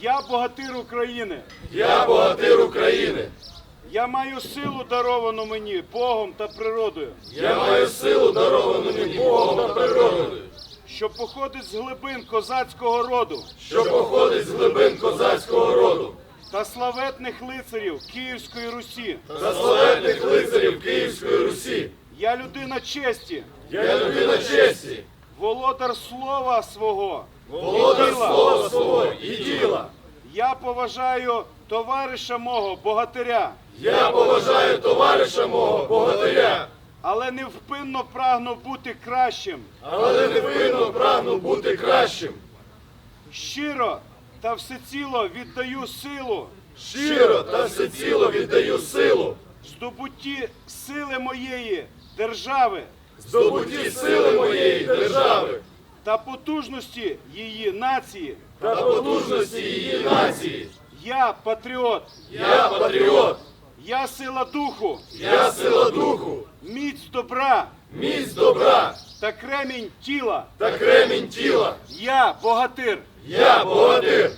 Я богатир України. Я богатир України. Я маю силу даровану мені Богом та природою, Я маю силу даровану мені Богом та природою, що походить з глибин козацького роду що походить з глибин козацького роду та славетних лицарів Київської Русі. та славетних лицарів Київської Русі. Я людина честі, Я людина честі, володар слова свого. володар слова свого і діла. Я поважаю товариша мого, богатиря, Я поважаю товариша мого богатиря, але невпинно прагну бути кращим, але невинно прагну бути кращим. щиро та всеціло віддаю силу, Щиро та всеціло віддаю силу, здобутті сили моєї держави. Здобутті сили моєї держави та потужності її нації. та потужності її нації. Я патріот, Я патріот, я сила духу, я сила духу, міць добра міць добра та кремінь тіла. та кремінь тіла. Я богатир. Я богатир,